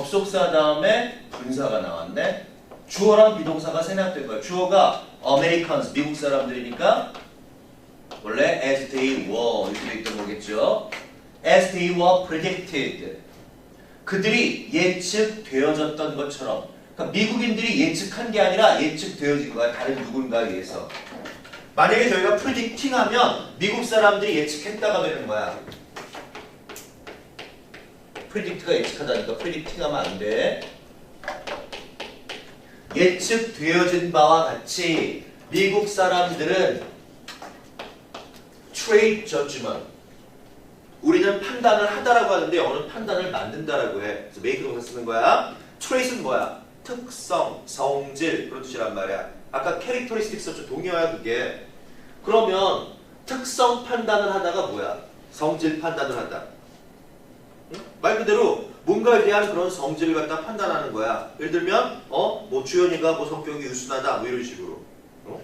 접속사 다음에 분사가 나왔네. 주어랑 비동사가 생략된 거야. 주어가 Americans, 미국 사람들이니까 원래 as they were 이렇게 돼 있던 거겠죠. as they were predicted. 그들이 예측되어졌던 것처럼 그러니까 미국인들이 예측한 게 아니라 예측되어진 거야. 다른 누군가에 의해서. 만약에 저희가 predicting 하면 미국 사람들이 예측했다가 되는 거야. Predict가 예측하다니까 predicting 하면 안 돼. 예측되어진 바와 같이 미국 사람들은 trade judgment 우리는 판단을 하다라고 하는데 영어는 판단을 만든다라고 해. 그래서 make 동사 쓰는 거야. trace는 뭐야? 특성, 성질 그런 뜻이란 말이야. 아까 characteristics 썼죠. 동의어야 그게. 그러면 특성 판단을 하다가 뭐야? 성질 판단을 하다. 응? 말 그대로 뭔가에 대한 그런 성질을 갖다 판단하는 거야. 예를 들면 어뭐 주연이가 뭐 성격이 유순하다 뭐 이런 식으로. 어?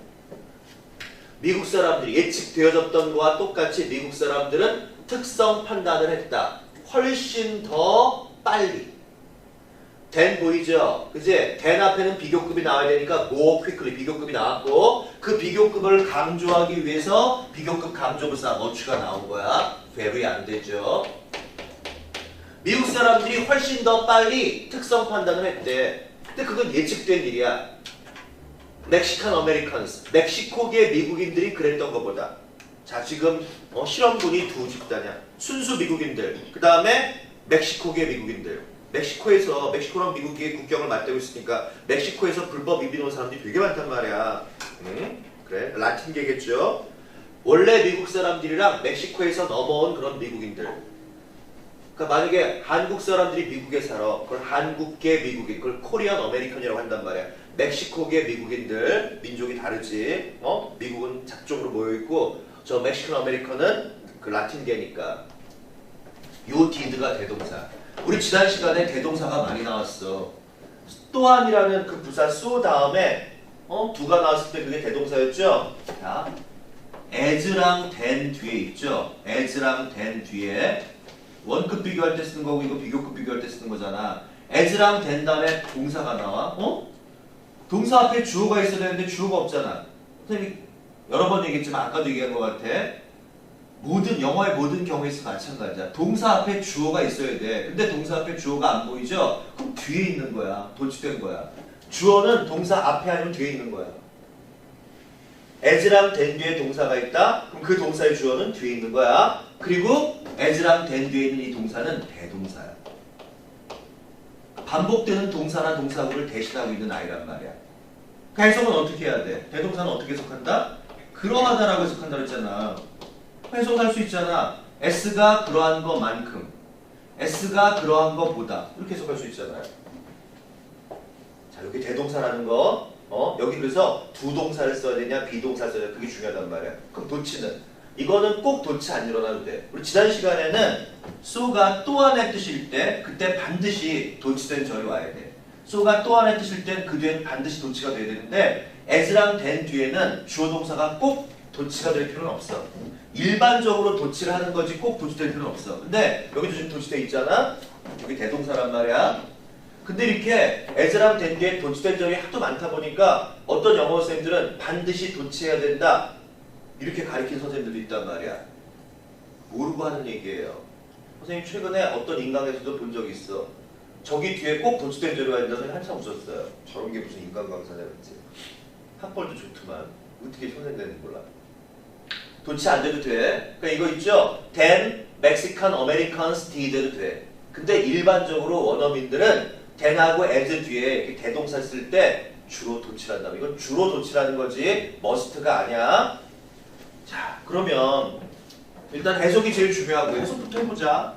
미국 사람들이 예측되어졌던 거와 똑같이 미국 사람들은 특성 판단을 했다. 훨씬 더 빨리. 된 보이죠? 그지? 된 앞에는 비교급이 나와야 되니까 more quickly 비교급이 나왔고 그 비교급을 강조하기 위해서 비교급 강조부사 뭐추가 나온 거야. very 안 되죠. 미국 사람들이 훨씬 더 빨리 특성 판단을 했대. 근데 그건 예측된 일이야. 멕시칸 아메리칸스, 멕시코계 미국인들이 그랬던 것보다. 자 지금 어, 실험군이 두 집단이야. 순수 미국인들, 그 다음에 멕시코계 미국인들. 멕시코에서 멕시코랑 미국의 국경을 맞대고 있으니까 멕시코에서 불법 이민 온 사람들이 되게 많단 말이야. 응? 그래 라틴계겠죠. 원래 미국 사람들이랑 멕시코에서 넘어온 그런 미국인들. 그러니까 만약에 한국 사람들이 미국에 살아, 그걸 한국계 미국인, 그걸 코리안 아메리칸이라고 한단 말이야. 멕시코계 미국인들 민족이 다르지. 어? 미국은 작종으로 모여 있고 저 멕시칸 아메리칸은 그 라틴계니까. 요 디드가 대동사. 우리 지난 시간에 대동사가 많이 나왔어. 또한이라는 그 부사 쏘 다음에 어? 두가 나왔을 때 그게 대동사였죠. 자, as랑 된 뒤에 있죠. as랑 된 뒤에 원급 비교할 때 쓰는 거고 이거 비교급 비교할 때 쓰는 거잖아. as랑 된 다음에 동사가 나와. 어? 동사 앞에 주어가 있어야 되는데 주어가 없잖아. 선생님이 여러 번 얘기했지만 아까도 얘기한 것 같아. 모든 영어의 모든 경우에서 마찬가지야. 동사 앞에 주어가 있어야 돼. 근데 동사 앞에 주어가 안 보이죠? 그럼 뒤에 있는 거야. 도치된 거야. 주어는 동사 앞에 아니면 뒤에 있는 거야. as랑 된 뒤에 동사가 있다. 그럼 그 동사의 주어는 뒤에 있는 거야. 그리고 as랑 된 뒤에 있는 이 동사는 대동사야. 반복되는 동사나 동사구를 대신하고 있는 아이란 말이야. 그 해석은 어떻게 해야 돼? 대동사는 어떻게 해석한다? 그러하다라고 해석한다 그랬잖아. 해석할 수 있잖아. S가 그러한 것만큼, S가 그러한 것보다 이렇게 해석할 수 있잖아요. 자 여기 대동사라는 거, 어 여기 그래서 두 동사를 써야 되냐, 비동사를 써야 되냐 그게 중요하단 말이야. 그럼 도치는 이거는 꼭 도치 안 일어나도 돼. 우리 지난 시간에는 소가 또 안의 뜻일 때 그때 반드시 도치된 절이 와야 돼. 소가 또 안의 뜻일 땐그 뒤엔 반드시 도치가 돼야 되는데 as랑 된 뒤에는 주어 동사가 꼭 도치가 될 필요는 없어. 일반적으로 도치를 하는 거지 꼭 도치될 필요는 없어. 근데 여기도 지금 도치돼 있잖아. 여기 대동사란 말이야. 근데 이렇게 as랑 된 뒤에 도치된 점이 하도 많다 보니까 어떤 영어 선생님들은 반드시 도치해야 된다. 이렇게 가르친 선생님들도 있단 말이야. 모르고 하는 얘기예요. 선생님 최근에 어떤 인강에서도 본 적이 있어. 저기 뒤에 꼭 도치된 절이 와야 된다고 한참 웃었어요. 저런 게 무슨 인간 강사냐 그랬지. 학벌도 좋더만 어떻게 선생님 되는지 몰라. 도치 안 돼도 돼. 그러니까 이거 있죠? then Mexican Americans did도 돼. 근데 일반적으로 원어민들은 then하고 as 뒤에 이렇게 대동사 쓸 때 주로 도치란다. 이건 주로 도치라는 거지 must가 아니야. 자 그러면 일단 해석이 제일 중요하고 해석부터 해보자.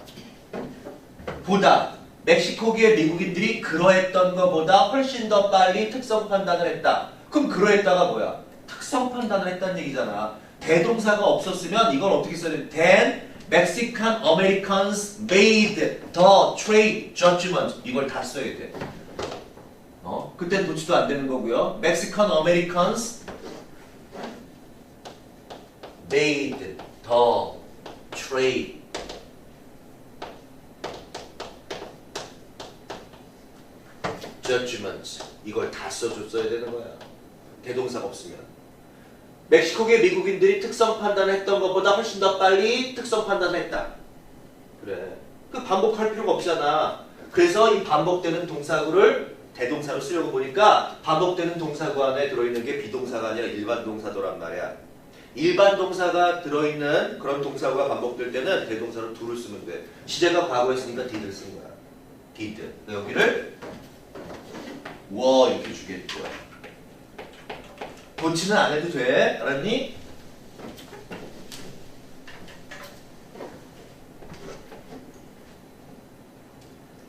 보다 멕시코계 미국인들이 그러했던 것보다 훨씬 더 빨리 특성 판단을 했다. 그럼 그러했다가 뭐야? 특성 판단을 했다는 얘기잖아. 대동사가 없었으면 이걸 어떻게 써야 돼? Then Mexican Americans made the trade judgment. 이걸 다 써야 돼. 어? 그땐 도치도 안 되는 거고요. Mexican Americans made the trade 이걸 다 써줬어야 되는 거야. 대동사가 없으면. 멕시코계 미국인들이 특성 판단을 했던 것보다 훨씬 더 빨리 특성 판단을 했다. 그래. 그 반복할 필요가 없잖아. 그래서 이 반복되는 동사구를 대동사로 쓰려고 보니까 반복되는 동사구 안에 들어있는 게 비동사가 아니라 일반 동사더란 말이야. 일반 동사가 들어있는 그런 동사구가 반복될 때는 대동사로 do를 쓰면 돼. 시제가 과거에 쓰니까 did를 쓴 거야. did. 여기를 워 이렇게 주겠죠. 본치는 안 해도 돼. 알았니?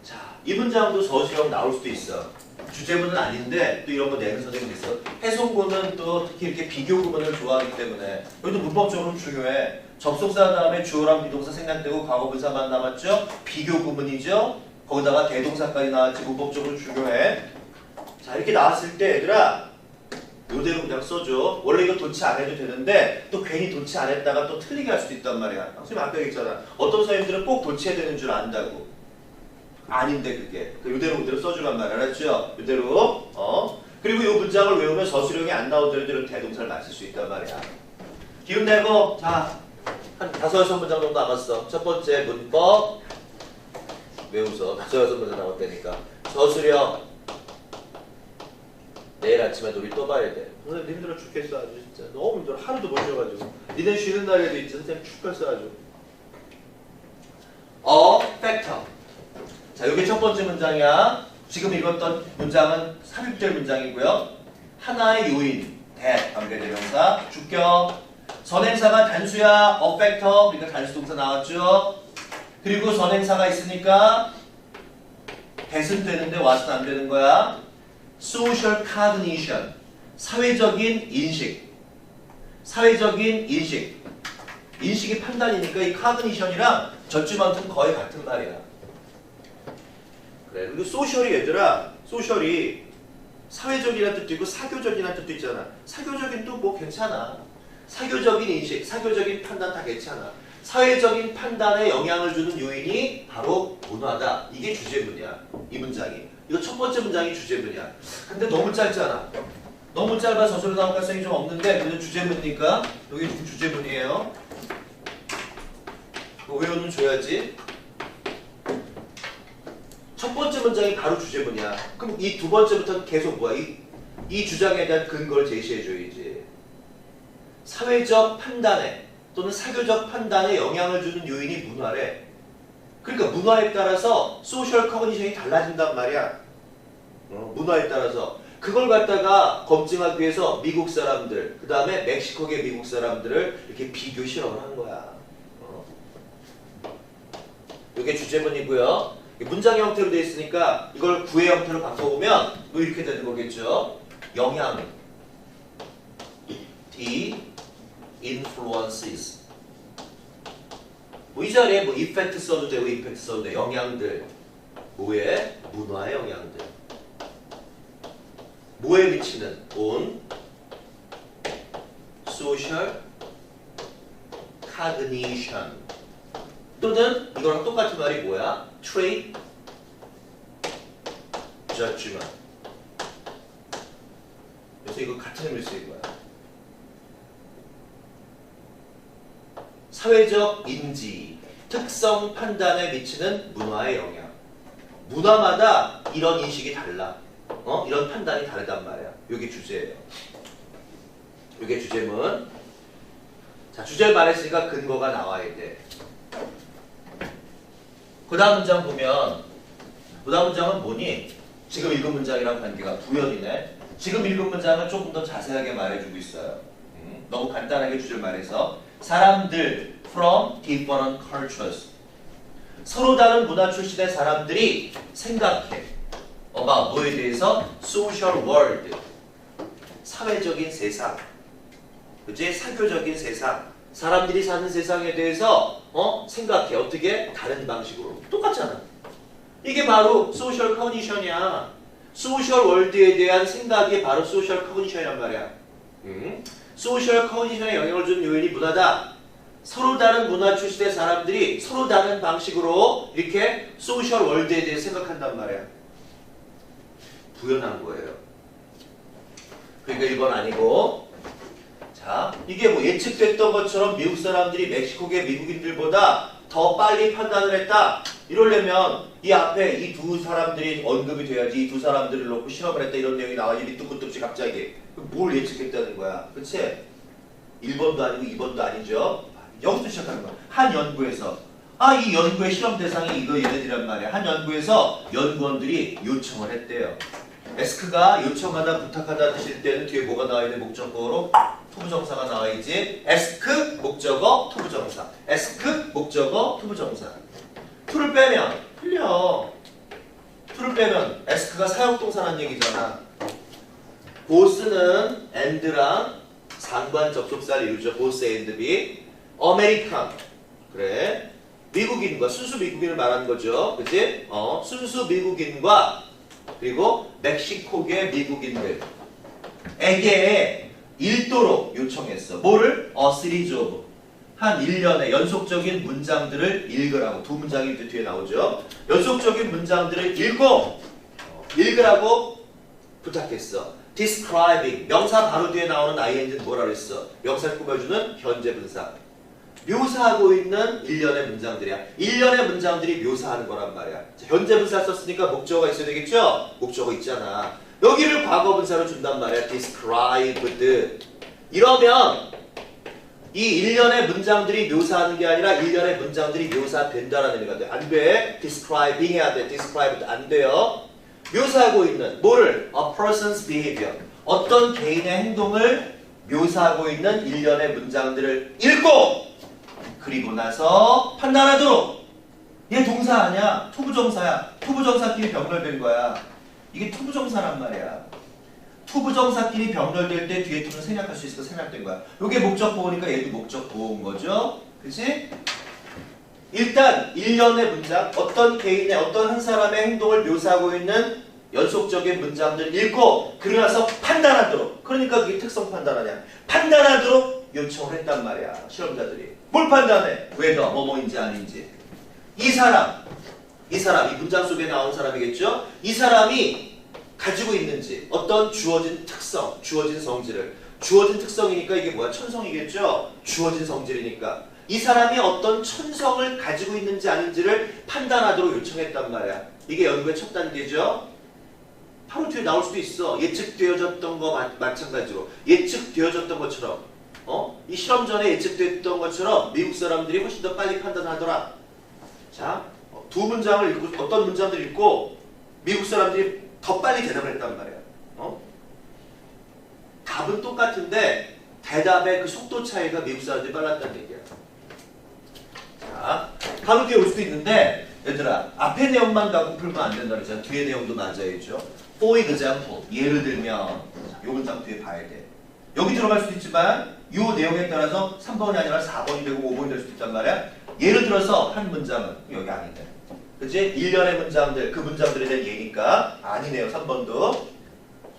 자, 이 문장도 서술형 나올 수도 있어. 주제문은 아닌데 또 이런 거 내는 선생님도 있어. 해송구는 또 특히 이렇게 비교 구문을 좋아하기 때문에 여기도 문법적으로 중요해. 접속사 다음에 주어랑 비동사 생략되고 과거분사만 남았죠. 비교 구문이죠. 거기다가 대동사까지 나왔지 문법적으로 중요해. 자 이렇게 나왔을 때 얘들아 요대로 그냥 써줘. 원래 이거 도치 안 해도 되는데 또 괜히 도치 안 했다가 또 틀리게 할 수도 있단 말이야. 선생님 아까 얘기했잖아. 어떤 선생님들은 꼭 도치해야 되는 줄 안다고. 아닌데 그게. 그 요대로 그대로 써주란 말이야. 알았죠? 요대로. 어. 그리고 이 문장을 외우면 서술형이 안 나오더라도 대동사를 맞출 수 있단 말이야. 기운 내고 자. 한 다섯 여섯 문장 정도 남았어. 첫 번째 문법 외우서 다섯 여섯 문장 남았다니까. 서술형 내일 아침에 우리 또 봐야 돼. 오늘 힘들어 죽겠어 아주 진짜 너무 힘들어 하루도 못 쉬어가지고. 니네 쉬는 날에도 있지 선생님 죽겠어 아주. 어, factor. 자, 여기 첫 번째 문장이야. 지금 읽었던 문장은 삽입될 문장이고요. 하나의 요인, that 관계대명사, 주격. 선행사가 단수야, a factor. 그러니까 단수 동사 나왔죠. 그리고 선행사가 있으니까 that은 되는데 what은 안 되는 거야. social cognition. 사회적인 인식. 사회적인 인식. 인식이 판단이니까 이 cognition이랑 저쯤만큼 거의 같은 말이야. 그래. 그리고 소셜이 얘들아, 소셜이 사회적이라는 뜻도 있고 사교적이라는 뜻도 있잖아. 사교적인 또 뭐 괜찮아. 사교적인 인식, 사교적인 판단 다 괜찮아. 사회적인 판단에 영향을 주는 요인이 바로 문화다. 이게 주제문이야. 이 문장이. 이거 첫 번째 문장이 주제문이야. 근데 너무 짧잖아. 너무 짧아서 저절로 나올 가능성이 좀 없는데 그래도 주제문이니까 여기 주제문이에요. 외우는 줘야지. 첫 번째 문장이 바로 주제문이야. 그럼 이 두 번째부터는 계속 뭐야? 이, 이 주장에 대한 근거를 제시해줘야지. 사회적 판단에 또는 사교적 판단에 영향을 주는 요인이 문화래. 그러니까 문화에 따라서 소셜 커그니션이 달라진단 말이야. 어, 문화에 따라서 그걸 갖다가 검증하기 위해서 미국 사람들, 그 다음에 멕시코계 미국 사람들을 이렇게 비교 실험을 한 거야. 어. 이게 주제문이고요. 문장 형태로 되어 있으니까 이걸 구의 형태로 바꿔보면 뭐 이렇게 되는 거겠죠. 영향, the influences. 뭐 이 자리에 뭐 effect 써도 되고 effect 써도 돼. 영향들. 뭐에? 문화의 영향들. 뭐에 미치는? on social cognition. 또는 이거랑 똑같은 말이 뭐야? trade judgment. 그래서 이거 같은 의미를 쓰인 거야. 사회적 인지, 특성 판단에 미치는 문화의 영향. 문화마다 이런 인식이 달라. 어? 이런 판단이 다르단 말이야. 이게 주제예요. 이게 주제문. 자, 주제를 말했으니까 근거가 나와야 돼. 그 다음 문장 보면 그 다음 문장은 뭐니? 지금 읽은 문장이랑 관계가 부연이네. 지금 읽은 문장을 조금 더 자세하게 말해주고 있어요. 음, 너무 간단하게 주제를 말해서. 사람들 from different cultures. 서로 다른 문화 출신의 사람들이 생각해. about 뭐에 대해서? social world. 사회적인 세상. 그지 사교적인 세상. 사람들이 사는 세상에 대해서 어 생각해 어떻게 다른 방식으로 똑같잖아 이게 바로 소셜 컨디션이야 소셜 월드에 대한 생각이 바로 소셜 커그니션이란 말이야. 음? 소셜 커그니션에 영향을 주는 요인이 문화다. 서로 다른 문화 출신의 사람들이 서로 다른 방식으로 이렇게 소셜 월드에 대해 생각한단 말이야. 부연한 거예요. 그러니까 1번 아니고 자 이게 뭐 예측됐던 것처럼 미국 사람들이 멕시코계 미국인들보다 더 빨리 판단을 했다. 이러려면 이 앞에 이 두 사람들이 언급이 돼야지 이 두 사람들을 놓고 실험을 했다 이런 내용이 나와야지 밑도 끝도 없이 갑자기 뭘 예측했다는 거야? 그치? 1번도 아니고 2번도 아니죠? 여기서 시작하는 거야. 한 연구에서. 아 이 연구의 실험 대상이 이거 얘네들이란 말이야. 한 연구에서 연구원들이 요청을 했대요. 에스크가 요청하다 부탁하다 드실 때는 뒤에 뭐가 나와야 돼? 목적어로 투부정사가 나와야지? 에스크 목적어 투부정사. 에스크 목적어 투부정사. 투를 빼면 틀려. 투를 빼면 에스크가 사용동사란 얘기잖아. 보스는 and랑 상관 접속사를 이루죠. 보스 and be. 아메리칸 그래. 미국인과 순수 미국인을 말하는 거죠. 그지 어 순수 미국인과 그리고 멕시코계 미국인들에게 읽도록 요청했어. 뭐를? A series of. 한 1년의 연속적인 문장들을 읽으라고. 두 문장이 뒤에 나오죠. 연속적인 문장들을 읽고, 어, 읽으라고 부탁했어. describing. 명사 바로 뒤에 나오는 ing는 뭐라 그랬어? 명사를 꾸며주는 현재 분사. 묘사하고 있는 일련의 문장들이야. 일련의 문장들이 묘사하는 거란 말이야. 자, 현재 분사 썼으니까 목적어가 있어야 되겠죠? 목적어 있잖아. 여기를 과거 분사로 준단 말이야. described. 이러면 이 일련의 문장들이 묘사하는 게 아니라 일련의 문장들이 묘사된다라는 의미가 돼. 안 돼. describing 해야 돼. described 안 돼요. 묘사하고 있는 뭐를? a person's behavior. 어떤 개인의 행동을 묘사하고 있는 일련의 문장들을 읽고 그리고 나서 판단하도록 얘 동사 아니야 투부정사야 투부정사끼리 병렬된 거야 이게 투부정사란 말이야. 투부정사끼리 병렬될 때 뒤에 투는 생략할 수 있어서 생략된 거야. 요게 목적 보호니까 얘도 목적 보호인 거죠. 그치? 일단 일련의 문장 어떤 개인의 어떤 한 사람의 행동을 묘사하고 있는 연속적인 문장들을 읽고 그러고 나서 판단하도록. 그러니까 그게 특성 판단하냐. 판단하도록 요청을 했단 말이야 실험자들이. 뭘 판단해? 왜 더 뭐뭐인지 아닌지. 이 사람 이 사람 이 문장 속에 나온 사람이겠죠? 이 사람이 가지고 있는지 어떤 주어진 특성 주어진 성질을. 주어진 특성이니까 이게 뭐야? 천성이겠죠? 주어진 성질이니까. 이 사람이 어떤 천성을 가지고 있는지 아닌지를 판단하도록 요청했단 말이야. 이게 연구의 첫 단계죠? 바로 뒤에 나올 수도 있어. 예측되어졌던 거 마, 마찬가지로 예측되어졌던 것처럼. 어? 이 실험 전에 예측됐던 것처럼 미국 사람들이 훨씬 더 빨리 판단하더라. 자, 어, 두 문장을 읽고 어떤 문장들 읽고 미국 사람들이 더 빨리 대답을 했단 말이야. 어? 답은 똑같은데 대답의 그 속도 차이가 미국 사람들이 빨랐다는 얘기야. 자, 바로 뒤에 올 수도 있는데 얘들아 앞에 내용만 갖고 풀면 안 된다 그랬잖아. 뒤에 내용도 맞아야죠. For example, 예를 들면 자, 요 문장 뒤에 봐야 돼. 여기 들어갈 수도 있지만 이 내용에 따라서 3번이 아니라 4번이 되고 5번이 될 수도 있단 말이야. 예를 들어서 한 문장은 여기 아닌데. 그치? 일련의 문장들, 그 문장들에 대한 예니까 아니네요. 3번도.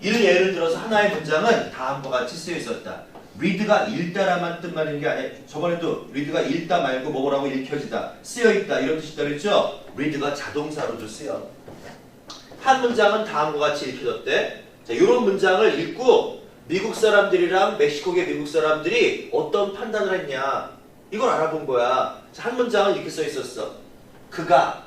이를 예를 들어서 하나의 문장은 다음과 같이 쓰여 있었다. read가 읽다라만 뜻만 있는 게 아니라 저번에도 read가 읽다 말고 뭐라고 읽혀지다, 쓰여 있다 이런 뜻이다 그랬죠? read가 자동사로도 쓰여. 한 문장은 다음과 같이 읽혀졌대. 자, 이런 문장을 읽고 미국 사람들이랑 멕시코계 미국 사람들이 어떤 판단을 했냐 이걸 알아본 거야. 자, 한 문장은 이렇게 써 있었어. 그가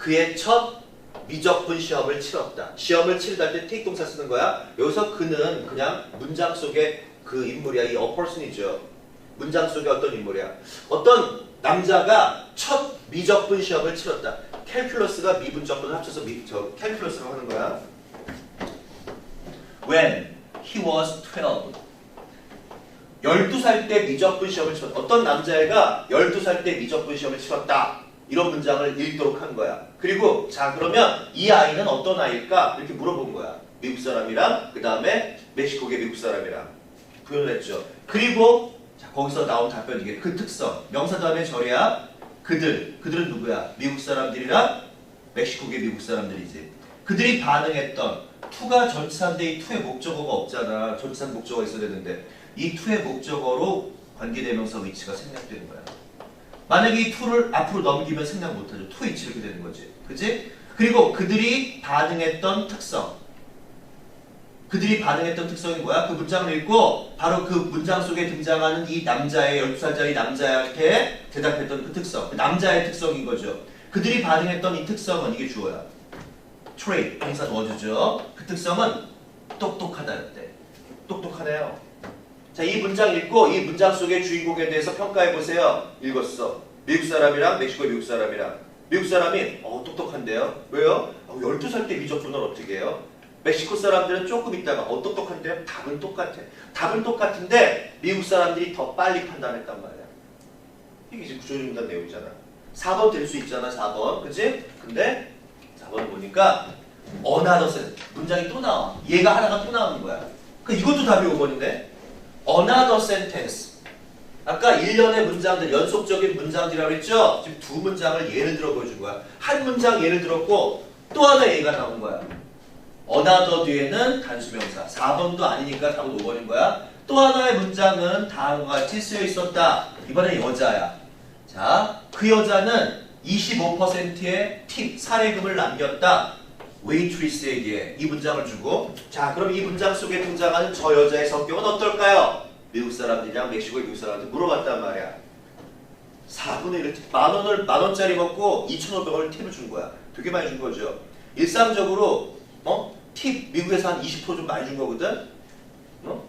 그의 첫 미적분 시험을 치렀다. 시험을 치르다 할때 take 동사 쓰는 거야. 여기서 그는 그냥 문장 속에 그 인물이야. 이 a person이죠. 문장 속에 어떤 인물이야. 어떤 남자가 첫 미적분 시험을 치렀다. 캘큘러스가 미분적분을 합쳐서 미, 저 캘큘러스라고 하는 거야. When he was 12. 12살 때 미적분 시험을 치렀다. 어떤 남자애가 12살 때 미적분 시험을 치렀다. 이런 문장을 읽도록 한 거야. 그리고 자 그러면 이 아이는 어떤 아이일까? 이렇게 물어본 거야. 미국 사람이랑 그 다음에 멕시코계 미국 사람이랑 표현을 했죠. 그리고 자, 거기서 나온 답변이 이게 그 특성. 명사 다음에 절이야. 그들. 그들은 누구야? 미국 사람들이랑 멕시코계 미국 사람들이지. 그들이 반응했던 투가 전치사인데 이 투의 목적어가 없잖아. 전치사 목적어가 있어야 되는데 이 투의 목적어로 관계대명사 위치가 생략되는 거야. 만약에 이 투를 앞으로 넘기면 생략 못하죠. 투 위치 이렇게 되는 거지. 그지? 그리고 그들이 반응했던 특성. 그들이 반응했던 특성이 뭐야? 그 문장을 읽고 바로 그 문장 속에 등장하는 이 남자의 12살짜리 남자한테 대답했던 그 특성. 그 남자의 특성인 거죠. 그들이 반응했던 이 특성은 이게 주어야. trait, 동사 넣어주죠. 그 특성은 똑똑하다였대. 똑똑하네요. 자, 이 문장 읽고 이 문장 속의 주인공에 대해서 평가해 보세요. 읽었어. 미국 사람이랑 멕시코 미국 사람이랑. 미국 사람이 어 똑똑한데요. 왜요? 어, 12살 때 미적 분을 어떻게 해요? 멕시코 사람들은 조금 있다가 어 똑똑한데요? 답은 똑같아. 답은 똑같은데 미국 사람들이 더 빨리 판단했단 말이야. 이게 지금 구조조문단 내용이잖아. 4번 될 수 있잖아, 4번. 그치? 근데 4번 보니까 another 문장이 또 나와. 얘가 하나가 또 나오는 거야. 그 이것도 답이 5번인데 another sentence. 아까 일련의 문장들, 연속적인 문장들이라고 했죠? 지금 두 문장을 예를 들어 보여준 거야. 한 문장 예를 들었고 또 하나 얘가 나온 거야. another 뒤에는 단수명사. 4번도 아니니까 답은 5번인 거야. 또 하나의 문장은 다음과 같이 쓰여 있었다. 이번엔 여자야. 자, 그 여자는 25%의 팁, 사례금을 남겼다. 웨이트리스에게 이 문장을 주고 자 그럼 이 문장 속에 등장하는 저 여자의 성격은 어떨까요? 미국 사람들이랑 멕시코의 미국 사람들 물어봤단 말이야. 4분의 1을 만 원을 만 원짜리 먹고 2,500원을 팁을 준 거야. 되게 많이 준 거죠. 일상적으로 어? 팁 미국에서 한 20%좀 많이 준 거거든? 어?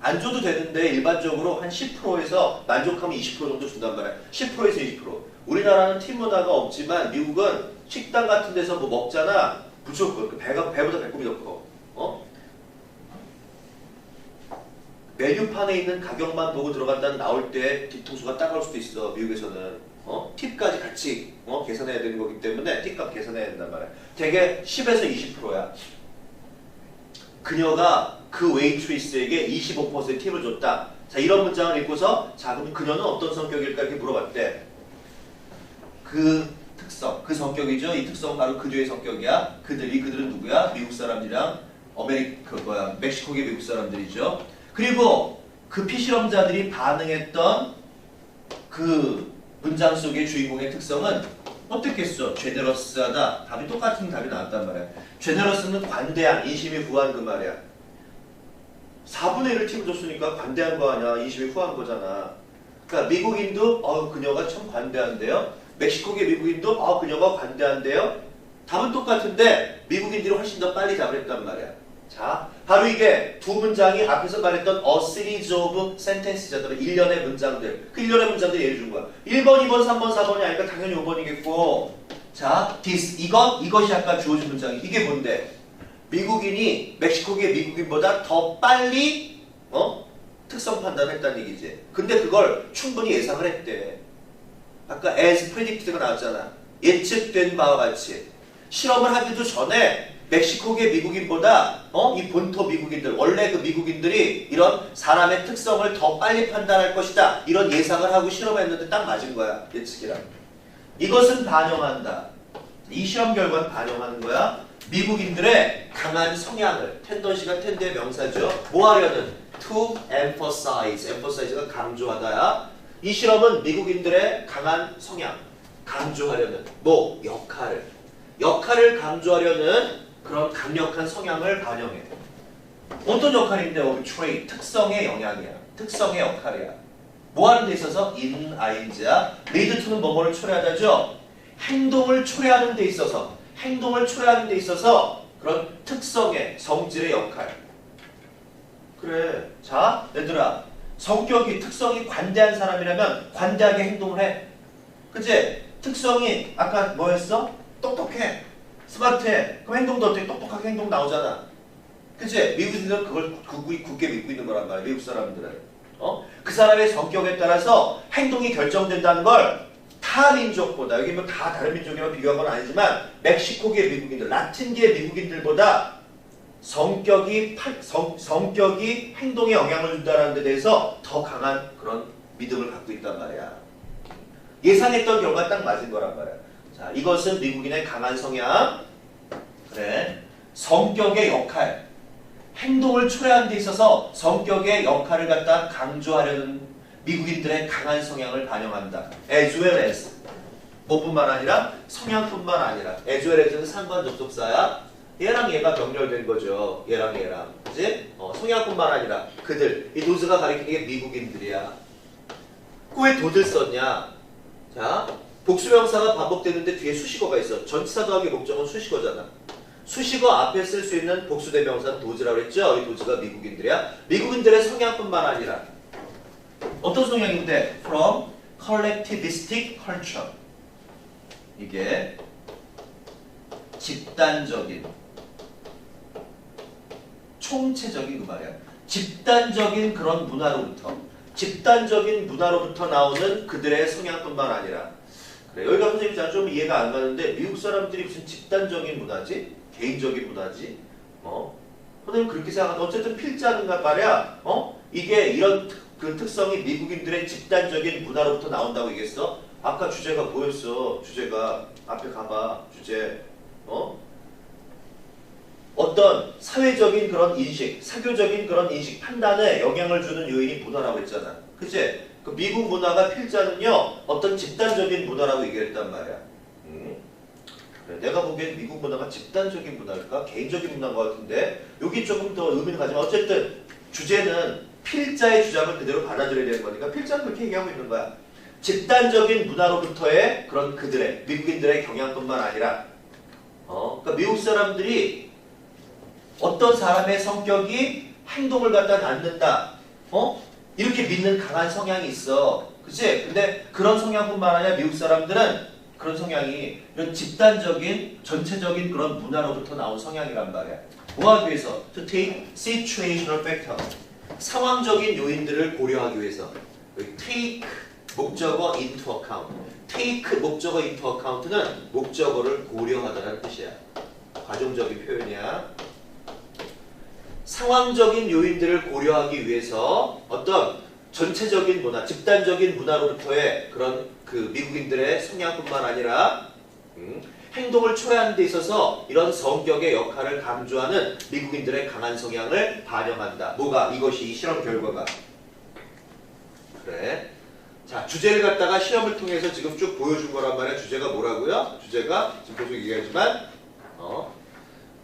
안 줘도 되는데 일반적으로 한 10%에서 만족하면 20% 정도 준단 말이야. 10%에서 20% 우리나라는 팁 문화가 없지만 미국은 식당 같은 데서 뭐 먹잖아 무조건 그 배가 배보다 배꼽이 더 커. 어? 메뉴판에 있는 가격만 보고 들어간다는 나올 때 뒤통수가 따가울 수도 있어 미국에서는 어? 팁까지 같이 어? 계산해야 되는 거기 때문에 팁값 계산해야 된단 말이야 되게 10에서 20%야 그녀가 그 웨이트리스에게 25% 팁을 줬다 자 이런 문장을 읽고서 자 그럼 그녀는 어떤 성격일까 이렇게 물어봤대 그 특성, 그 성격이죠. 이 특성은 바로 그들의 성격이야. 그들이 그들은 누구야? 미국 사람들이랑 어메리 그 뭐야 멕시코계 미국 사람들이죠. 그리고 그 피실험자들이 반응했던 그 문장 속의 주인공의 특성은 어떻겠어? 제네러스하다. 답이 똑같은 답이 나왔단 말이야. 제네러스는 관대한, 인심이 후한 그 말이야. 4분의 1을 팁을 줬으니까 관대한 거 아니야. 인심이 후한 거잖아. 그러니까 미국인도 어 그녀가 참 관대한데요. 멕시코계 미국인도 아 그녀가 관대한데요. 답은 똑같은데 미국인들이 훨씬 더 빨리 답을 했단 말이야. 자, 바로 이게 두 문장이 앞에서 말했던 a series of sentence잖아. 일련의 문장들. 그 일련의 문장들 예를 준 거야. 1번, 2번, 3번, 4번이 아니까 당연히 5번이겠고. 자, this, 이것, 이것이 아까 주어진 문장이. 이게 뭔데? 미국인이 멕시코계 미국인보다 더 빨리 어? 특성 판단했다는 얘기지. 근데 그걸 충분히 예상을 했대. 아까 as predicted가 나왔잖아. 예측된 바와 같이. 실험을 하기도 전에 멕시코계 미국인보다 어? 이 본토 미국인들 원래 그 미국인들이 이런 사람의 특성을 더 빨리 판단할 것이다. 이런 예상을 하고 실험했는데 딱 맞은 거야 예측이랑. 이것은 반영한다. 이 실험 결과는 반영하는 거야. 미국인들의 강한 성향을 텐던시가 텐드의 명사죠. 뭐 하려는? To emphasize. Emphasize가 강조하다야 이 실험은 미국인들의 강한 성향, 강조하려는 뭐 역할을 역할을 강조하려는 그런 강력한 성향을 반영해. 어떤 역할인데 요 trait 특성의 영향이야. 특성의 역할이야. 뭐 하는 데 있어서 in ing야. lead to는 뭐뭐를 초래하다죠. 행동을 초래하는 데 있어서 행동을 초래하는 데 있어서 그런 특성의 성질의 역할. 그래. 자, 얘들아. 성격이 특성이 관대한 사람이라면 관대하게 행동을 해. 그치? 특성이 아까 뭐였어? 똑똑해. 스마트해. 그럼 행동도 어떻게 똑똑하게 행동 나오잖아. 그치? 미국인들은 그걸 굳게, 굳게 믿고 있는 거란 말이야. 미국 사람들은. 어? 그 사람의 성격에 따라서 행동이 결정된다는 걸 타 민족보다 여기 뭐 다 다른 민족이랑 비교한 건 아니지만 멕시코계 미국인들, 라틴계 미국인들보다 성격이 성, 성격이 행동에 영향을 준다는 데 대해서 더 강한 그런 믿음을 갖고 있단 말이야. 예상했던 결과 딱 맞은 거란 말이야. 자, 이것은 미국인의 강한 성향. 그래. 성격의 역할, 행동을 초래하는 데 있어서 성격의 역할을 갖다 강조하려는 미국인들의 강한 성향을 반영한다. as well as 뭐뿐만 아니라 성향뿐만 아니라 as well as는 상관 접속사야. 얘랑 얘가 병렬된 거죠. 얘랑 얘랑. 그지? 어, 성향뿐만 아니라 그들. 이 노즈가 가리키는 게 미국인들이야. 왜 도들 썼냐? 자, 복수명사가 반복되는데 뒤에 수식어가 있어. 전치사 더하기 목적은 수식어잖아. 수식어 앞에 쓸 수 있는 복수대명사는 도즈라고 했죠? 이 도즈가 미국인들이야. 미국인들의 성향뿐만 아니라 어떤 성향인데? From collectivistic culture. 이게 집단적인 총체적인 그 말이야. 집단적인 그런 문화로부터 집단적인 문화로부터 나오는 그들의 성향뿐만 아니라. 그래 여기가 선생님 잘좀 이해가 안 가는데 미국 사람들이 무슨 집단적인 문화지? 개인적인 문화지? 어? 선생님 그렇게 생각하는 어쨌든 필자는가 말이야. 어? 이게 이런 특- 그 특성이 미국인들의 집단적인 문화로부터 나온다고 얘기했어? 아까 주제가 뭐였어? 주제가 앞에 가봐. 주제. 어 어떤 사회적인 그런 인식, 사교적인 그런 인식 판단에 영향을 주는 요인이 문화라고 했잖아. 그치? 그 미국 문화가 필자는요, 어떤 집단적인 문화라고 얘기를 했단 말이야. 음. 내가 보기엔 미국 문화가 집단적인 문화일까? 개인적인 문화인 것 같은데, 여기 조금 더 의미는 가지만, 어쨌든, 주제는 필자의 주장을 그대로 받아들여야 되는 거니까, 필자는 그렇게 얘기하고 있는 거야. 집단적인 문화로부터의 그런 그들의, 미국인들의 경향뿐만 아니라, 어, 그러니까 미국 사람들이 어떤 사람의 성격이 행동을 갖다 낳는다. 어? 이렇게 믿는 강한 성향이 있어. 그치? 근데 그런 성향뿐만 아니라 미국 사람들은 그런 성향이 이런 집단적인, 전체적인 그런 문화로부터 나온 성향이란 말이야. 뭐하기 위해서? To take situational factor. 상황적인 요인들을 고려하기 위해서. take 목적어 into account. take 목적어 into account는 목적어를 고려하다라는 뜻이야. 과정적인 표현이야. 상황적인 요인들을 고려하기 위해서 어떤 전체적인 문화, 집단적인 문화로부터의 그런 그 미국인들의 성향뿐만 아니라 음, 행동을 초래하는 데 있어서 이런 성격의 역할을 강조하는 미국인들의 강한 성향을 반영한다. 뭐가 이것이 이 실험 결과가 그래. 자 주제를 갖다가 실험을 통해서 지금 쭉 보여준 거란 말이야. 주제가 뭐라고요? 주제가 지금 계속 얘기하지만 어,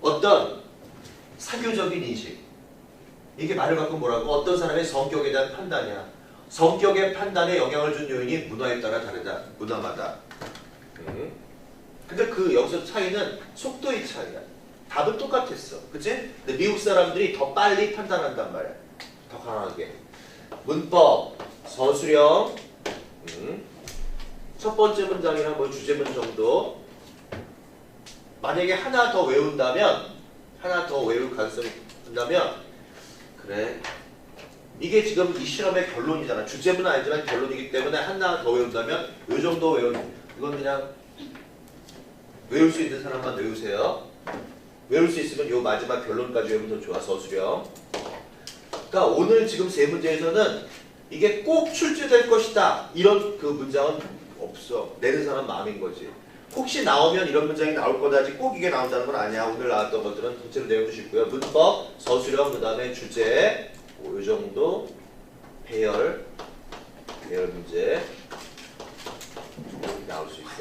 어떤 사교적인 인식. 이게 말을 갖고 뭐라고? 어떤 사람의 성격에 대한 판단이야. 성격의 판단에 영향을 준 요인이 문화에 따라 다르다. 문화마다. 음. 근데 그 여기서 차이는 속도의 차이야. 답은 똑같았어. 그치? 근데 미국 사람들이 더 빨리 판단한단 말이야. 더 강하게. 문법, 서술형, 음. 첫 번째 문장이나 뭐 주제문 정도. 만약에 하나 더 외운다면, 하나 더 외울 가능성이 있다면, 그래. 이게 지금 이 실험의 결론이잖아. 주제문은 아니지만 결론이기 때문에 하나 더 외운다면, 요 정도 외운, 이건 그냥 외울 수 있는 사람만 외우세요. 외울 수 있으면 요 마지막 결론까지 외우면 더 좋아, 서술형. 그러니까 오늘 지금 세 문제에서는 이게 꼭 출제될 것이다. 이런 그 문장은 없어. 내는 사람 마음인 거지. 혹시 나오면 이런 문장이 나올 거다지 꼭 이게 나온다는 건 아니야. 오늘 나왔던 것들은 전체로 내려주시고요. 문법, 서술형, 그 다음에 주제, 뭐 이 정도, 배열, 배열 문제 나올 수 있어요.